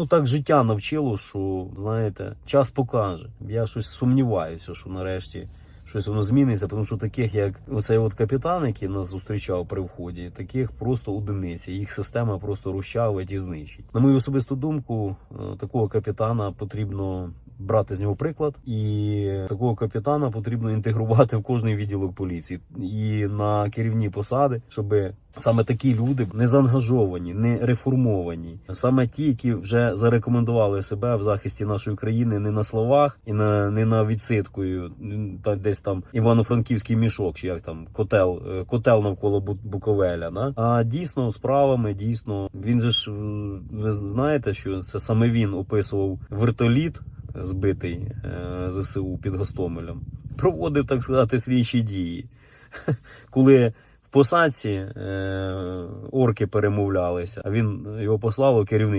Ну так життя навчило, що знаєте, час покаже. Я щось сумніваюся, що нарешті щось воно зміниться, тому що таких, як оцей от капітан, який нас зустрічав при вході, таких просто одиниці. Їх система просто розчавить і знищить. На мою особисту думку, е, такого капітана потрібно брати з нього приклад, і такого капітана потрібно інтегрувати в кожний відділок поліції і на керівні посади, щоб саме такі люди не заангажовані, не реформовані, саме ті, які вже зарекомендували себе в захисті нашої країни не на словах і на не на відсидкою, та десь там івано-франківський мішок, чи як там котел, е, котел навколо Бу- Буковеля. Да? А дійсно справами, дійсно, він же ж ви знаєте, що це саме він описував вертоліт збитий е, ЗСУ під Гостомелем, проводив, так сказати, слідчі дії. Коли в посадці е, орки перемовлялися, він його послав у керівник.